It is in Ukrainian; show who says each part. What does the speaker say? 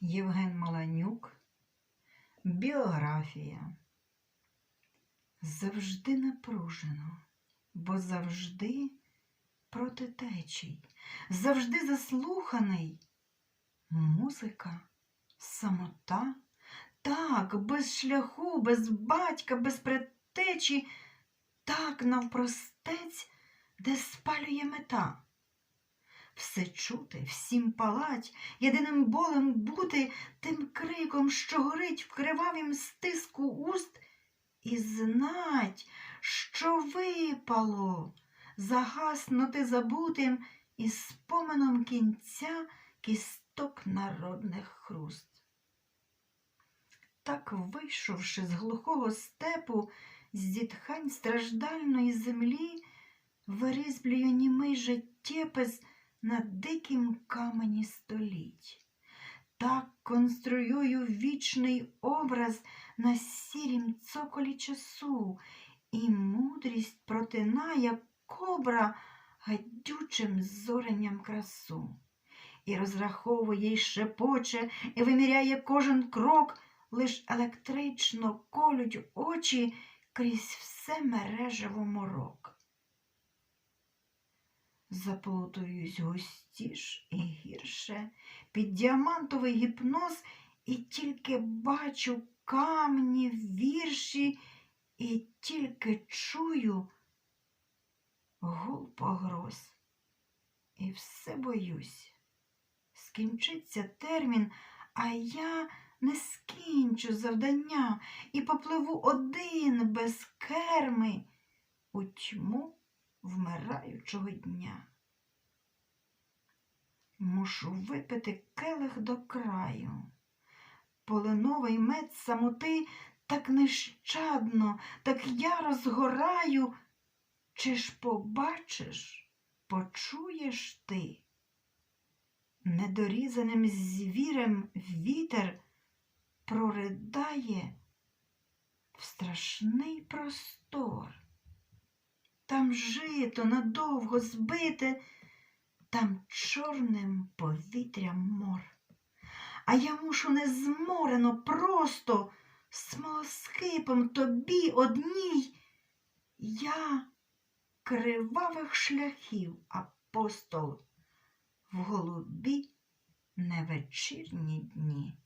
Speaker 1: Євген Маланюк. Біографія. Завжди напружено, бо завжди проти течій, завжди заслуханий. Музика, самота, так, без шляху, без батька, без предтечі, так навпростець, де спалює мета. Все чути, всім палать, єдиним болем бути тим криком, що горить в кривавім стиску уст, і знать, що випало, загаснути забутим і споменом кінця кісток народних хруст. Так, вийшовши з глухого степу, з зітхань страждальної землі, вирізблюю німий життєпис на дикім камені століть. Так конструюю вічний образ на сірім цоколі часу, і мудрість протинає кобра гадючим зоренням красу, і розраховує, й шепоче, і виміряє кожен крок, лиш електрично колють очі крізь все мережево морок заплутуюсь густіш і гірше під діамантовий гіпноз і тільки бачу камні, вірші, і тільки чую гул погроз. І все боюсь. Скінчиться термін, а я не скінчу завдання і попливу один без керми у тьму вмираючого дня. Мушу випити келих до краю. Полиновий мед самоти так нещадно, так яро згораю. Чи ж побачиш, почуєш ти? Недорізаним звірем вітер проридає в страшний простор. Там жито надовго збите, там чорним повітрям мор. А я мушу незморено просто смолоскипом тобі одній. Я кривавих шляхів апостол в голубі невечірні дні.